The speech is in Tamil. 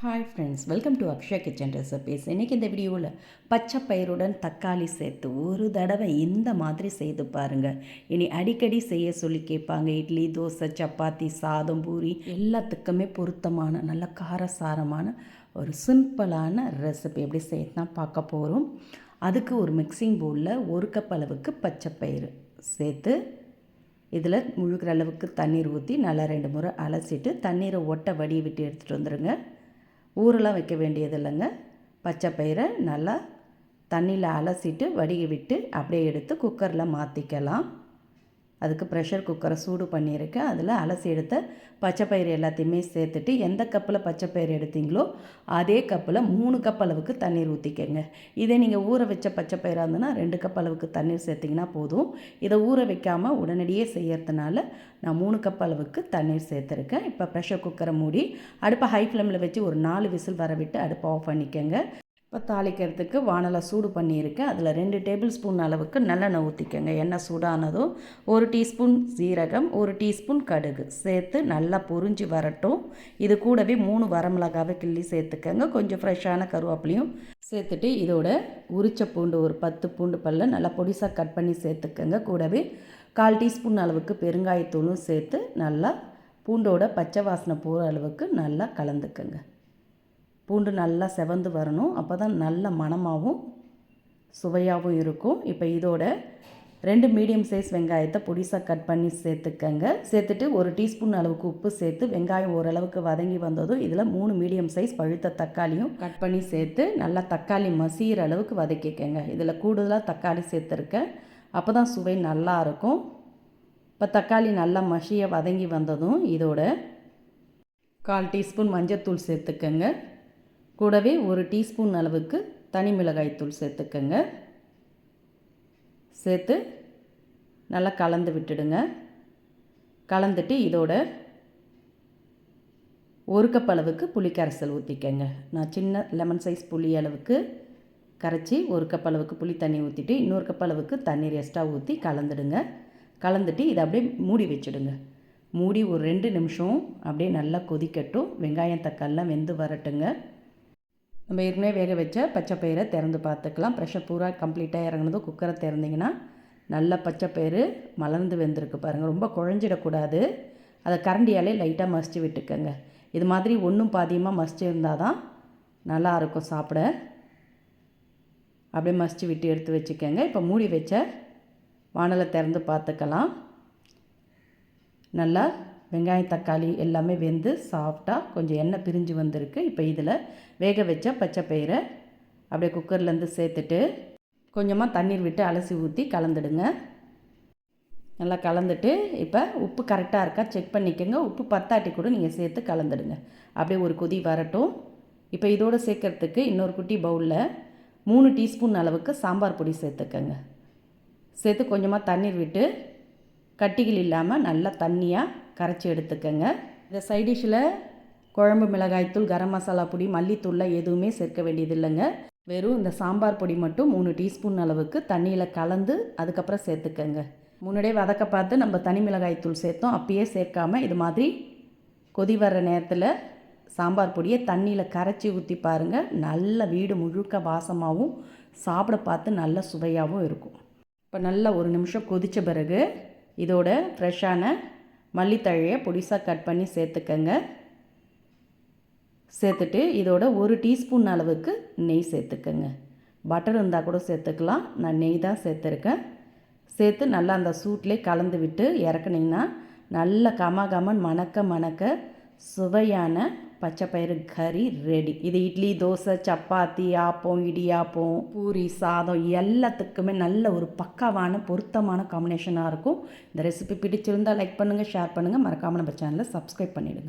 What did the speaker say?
Hi friends welcome to Akshaya kitchen recipes இன்றைக்கி இந்த வீடியோவில் பச்சை பயிருடன் தக்காளி சேர்த்து ஒரு தடவை இந்த மாதிரி செய்து பாருங்கள் இனி அடிக்கடி செய்ய சொல்லி கேட்பாங்க. இட்லி தோசை சப்பாத்தி சாதம் பூரி எல்லாத்துக்குமே பொருத்தமான நல்ல காரசாரமான ஒரு சிம்பிளான ரெசிபி எப்படி செய்யத்தான் பார்க்க போகிறோம் அதுக்கு ஒரு மிக்சிங் பவுலில் ஒரு கப் அளவுக்கு பச்சை பயிறு சேர்த்து இதில் முழுகிற அளவுக்கு தண்ணீர் ஊற்றி நல்லா ரெண்டு முறை அலசிட்டு தண்ணீரை ஒட்ட வடியை விட்டு எடுத்துகிட்டு வந்துடுங்க ஊரெலாம் வைக்க வேண்டியது இல்லைங்க பச்சை பயிரை நல்லா தண்ணியில் அலசிட்டு வடிகை விட்டு அப்படியே எடுத்து குக்கரில் மாற்றிக்கலாம் அதுக்கு ப்ரெஷர் குக்கரை சூடு பண்ணியிருக்கேன் அதில் அலசி எடுத்த பச்சை பயிறு எல்லாத்தையுமே சேர்த்துட்டு எந்த கப்பில் பச்சை பயிறு எடுத்தீங்களோ அதே கப்பில் மூணு கப் அளவுக்கு தண்ணீர் ஊற்றிக்கங்க இதே நீங்கள் ஊற வச்ச பச்சை பயிராக இருந்ததுன்னா ரெண்டு கப் அளவுக்கு தண்ணீர் சேர்த்திங்கன்னா போதும். இதை ஊற வைக்காமல் உடனடியே செய்யறதுனால நான் மூணு கப் அளவுக்கு தண்ணீர் சேர்த்துருக்கேன். இப்போ ப்ரெஷர் குக்கரை மூடி அடுப்பை ஹை ஃப்ளேமில் வச்சு ஒரு நாலு விசில் வர விட்டு அடுப்பை ஆஃப் பண்ணிக்கோங்க. இப்போ தாளிக்கிறதுக்கு வானலை சூடு பண்ணியிருக்கேன். அதில் ரெண்டு டேபிள் ஸ்பூன் அளவுக்கு நல்லெண்ணெய் ஊற்றிக்கோங்க. எண்ணெய் சூடானதும் ஒரு டீஸ்பூன் சீரகம் ஒரு டீஸ்பூன் கடுகு சேர்த்து நல்லா பொறிஞ்சி வரட்டும். இது கூடவே மூணு வரமிளகாவை கிள்ளி சேர்த்துக்கோங்க. கொஞ்சம் ஃப்ரெஷ்ஷான கருவேப்பிலையும் சேர்த்துட்டு இதோட உரிச்ச பூண்டு ஒரு பத்து பூண்டு பல்ல நல்லா பொடிசாக கட் பண்ணி சேர்த்துக்கோங்க. கூடவே கால் டீஸ்பூன் அளவுக்கு பெருங்காயத்தூளும் சேர்த்து நல்லா பூண்டோட பச்சை வாசனை போகிற அளவுக்கு நல்லா கலந்துக்கோங்க. பூண்டு நல்லா செவந்து வரணும். அப்போ தான் நல்ல மணமாகவும் சுவையாகவும் இருக்கும். இப்போ இதோட ரெண்டு மீடியம் சைஸ் வெங்காயத்தை பொடிசாக கட் பண்ணி சேர்த்துக்கங்க. சேர்த்துட்டு ஒரு டீஸ்பூன் அளவுக்கு உப்பு சேர்த்து வெங்காயம் ஓரளவுக்கு வதங்கி வந்ததும் இதில் மூணு மீடியம் சைஸ் பழுத்த தக்காளியும் கட் பண்ணி சேர்த்து நல்லா தக்காளி மசிகிற அளவுக்கு வதக்கிக்கங்க. இதில் கூடுதலாக தக்காளி சேர்த்துருக்கேன். அப்போ தான் சுவை நல்லா இருக்கும். இப்போ தக்காளி நல்லா மசியை வதங்கி வந்ததும் இதோட கால் டீஸ்பூன் மஞ்சள் சேர்த்துக்கங்க. கூடவே ஒரு டீஸ்பூன் அளவுக்கு தனி மிளகாய்த்தூள் சேர்த்துக்கங்க. சேர்த்து நல்லா கலந்து விட்டுடுங்க. கலந்துட்டு இதோட ஒரு கப் அளவுக்கு புளி கரைசல் ஊற்றிக்கங்க நான் சின்ன லெமன் சைஸ் புளி அளவுக்கு கரைச்சி ஒரு கப் அளவுக்கு புளி தண்ணி ஊற்றிட்டு இன்னொரு கப் அளவுக்கு தண்ணீர் எக்ஸ்ட்ரா ஊற்றி கலந்துடுங்க. கலந்துட்டு இதை அப்படியே மூடி வச்சுடுங்க. மூடி ஒரு ரெண்டு நிமிஷம் அப்படியே நல்லா கொதிக்கட்டும். வெங்காயம் தக்காளிலாம் வெந்து வரட்டுங்க. நம்ம ஏற்கனவே வேக வச்ச பச்சை பயிரை திறந்து பார்த்துக்கலாம். ப்ரெஷர் பூரா கம்ப்ளீட்டாக இறங்கினதும் குக்கரை திறந்திங்கன்னா நல்ல பச்சை பயிறு மலர்ந்து வெந்திருக்கு பாருங்கள் ரொம்ப குழஞ்சிடக்கூடாது. அதை கரண்டியாலே லைட்டாக மசித்து விட்டுக்கோங்க. இது மாதிரி ஒன்றும் பாதியமாக மசித்து இருந்தால் தான் நல்லாயிருக்கும் சாப்பிட. அப்படியே மசித்து விட்டு எடுத்து வச்சுக்கோங்க. இப்போ மூடி வச்ச வானலை திறந்து பார்த்துக்கலாம். நல்லா வெங்காயம் தக்காளி எல்லாமே வெந்து சாஃப்டாக கொஞ்சம் எண்ணெய் பிரிஞ்சு வந்திருக்கு. இப்போ இதில் வேக வச்ச பச்சை பயிரை அப்படியே குக்கர்லேருந்து சேர்த்துட்டு கொஞ்சமாக தண்ணீர் விட்டு அலசி ஊற்றி கலந்துடுங்க. நல்லா கலந்துட்டு இப்போ உப்பு கரெக்டாக இருக்கா செக் பண்ணிக்கோங்க. உப்பு பத்தாட்டி கூட நீங்கள் சேர்த்து கலந்துடுங்க. அப்படியே ஒரு கொதி வரட்டும். இப்போ இதோடு சேர்க்கறதுக்கு இன்னொரு குட்டி பவுலில் மூணு டீஸ்பூன் அளவுக்கு சாம்பார் பொடி சேர்த்துக்கோங்க. சேர்த்து கொஞ்சமாக தண்ணீர் விட்டு கட்டிகள் இல்லாமல் நல்லா தண்ணியாக கரைச்சி எடுத்துக்கோங்க. இந்த சைடிஷில் குழம்பு மிளகாய்த்தூள் கரம் மசாலா பொடி மல்லித்தூள்லாம் எதுவுமே சேர்க்க வேண்டியது இல்லைங்க வெறும் இந்த சாம்பார் பொடி மட்டும் மூணு டீஸ்பூன் அளவுக்கு தண்ணியில் கலந்து அதுக்கப்புறம் சேர்த்துக்கங்க. முன்னாடியே வதக்க பார்த்து நம்ம தனி மிளகாய்த்தூள் சேர்த்தோம். அப்பயே சேர்க்காமல் இது மாதிரி கொதி வர்ற நேரத்தில் சாம்பார் பொடியை தண்ணியில் கரைச்சி ஊற்றி பாருங்கள் நல்ல வீடு முழுக்க வாசமாகவும் சாப்பிட பார்த்து நல்ல சுவையாகவும் இருக்கும். இப்போ நல்லா ஒரு நிமிஷம் கொதித்த பிறகு இதோட ஃப்ரெஷ்ஷான மல்லித்தழையை பொடிசாக கட் பண்ணி சேர்த்துக்கங்க. சேர்த்துட்டு இதோட ஒரு டீஸ்பூன் அளவுக்கு நெய் சேர்த்துக்கங்க. பட்டர் இருந்தால் கூட சேர்த்துக்கலாம். நான் நெய் தான் சேர்த்துருக்கேன். சேர்த்து நல்லா அந்த சூட்லேயே கலந்து விட்டு இறக்குனிங்கன்னா நல்ல கமகமன் மணக்க மணக்க சுவையான பச்சை பயிறு கறி ரெடி இது இட்லி தோசை சப்பாத்தி ஆப்பம் இடியாப்பம் பூரி சாதம் எல்லாத்துக்குமே நல்ல ஒரு பக்காவான பொருத்தமான காம்பினேஷனாக இருக்கும். இந்த ரெசிபி பிடிச்சிருந்தால் லைக் பண்ணுங்கள் ஷேர் பண்ணுங்கள் மறக்காமல் நம்ம சேனலை சப்ஸ்கிரைப் பண்ணிவிடுங்க